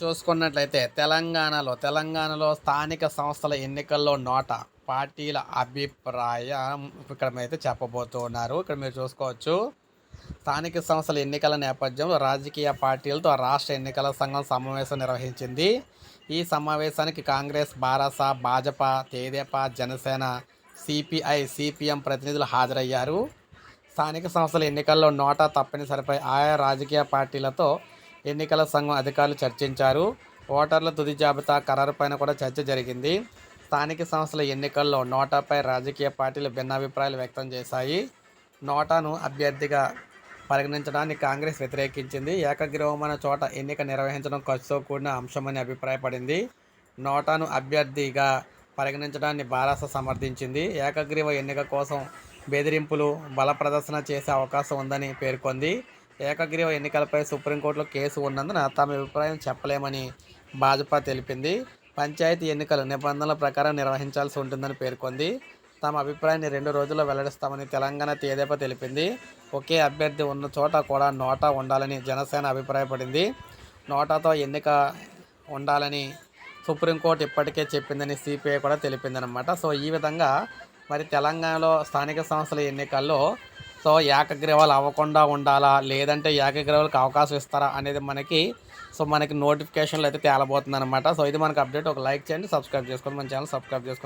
చూసుకున్నట్లయితే తెలంగాణలో తెలంగాణలో స్థానిక సంస్థల ఎన్నికల్లో నోట పార్టీల అభిప్రాయం ఇక్కడ అయితే చెప్పబోతున్నారు ఇక్కడ మీరు చూసుకోవచ్చు. స్థానిక సంస్థల ఎన్నికల నేపథ్యంలో రాజకీయ పార్టీలతో రాష్ట్ర ఎన్నికల సంఘం సమావేశం నిర్వహించింది. ఈ సమావేశానికి కాంగ్రెస్ భారస భాజపా తేదేపా జనసేన సిపిఐ సిపిఎం ప్రతినిధులు హాజరయ్యారు. స్థానిక సంస్థల ఎన్నికల్లో నోటా తప్పనిసరిపై ఆయా రాజకీయ పార్టీలతో ఎన్నికల సంఘం అధికారులు చర్చించారు. ఓటర్ల తుది జాబితా ఖరారుపైన కూడా చర్చ జరిగింది. స్థానిక సంస్థల ఎన్నికల్లో నోటాపై రాజకీయ పార్టీలు భిన్నాభిప్రాయాలు వ్యక్తం చేశాయి. నోటాను అభ్యర్థిగా పరిగణించడాన్ని కాంగ్రెస్ వ్యతిరేకించింది. ఏకగ్రీవమైన చోట ఎన్నిక నిర్వహించడం ఖర్చుతో కూడిన అంశమని అభిప్రాయపడింది. నోటాను అభ్యర్థిగా పరిగణించడాన్ని బారాస సమర్థించింది. ఏకగ్రీవ ఎన్నిక కోసం బెదిరింపులు బల ప్రదర్శన చేసే అవకాశం ఉందని పేర్కొంది. ఏకగ్రీవ ఎన్నికలపై సుప్రీంకోర్టులో కేసు ఉన్నందున తమ అభిప్రాయం చెప్పలేమని భాజపా తెలిపింది. పంచాయతీ ఎన్నికలు నిబంధనల ప్రకారం నిర్వహించాల్సి ఉంటుందని పేర్కొంది. తమ అభిప్రాయాన్ని రెండు రోజుల్లో వెల్లడిస్తామని తెలంగాణ తేదేపా తెలిపింది. ఒకే అభ్యర్థి ఉన్న చోట కూడా నోటా ఉండాలని జనసేన అభిప్రాయపడింది. నోటాతో ఎన్నిక ఉండాలని సుప్రీంకోర్టు ఇప్పటికే చెప్పిందని సిపిఐ కూడా తెలిపిందనమాట సో ఈ విధంగా మరి తెలంగాణలో స్థానిక సంస్థల ఎన్నికల్లో సో ఏకగ్రీవాలు అవ్వకుండా ఉండాలా? లేదంటే ఏకగ్రీవాలకు అవకాశం ఇస్తారా అనేది మనకి సో మనకి నోటిఫికేషన్లు అయితే తేలబోతుంది అనమాట సో ఇది మనకు అప్డేట్. ఒక లైక్ చేయండి సబ్స్క్రైబ్ చేసుకోండి. మన ఛానల్ సబ్స్క్రైబ్ చేసుకోండి.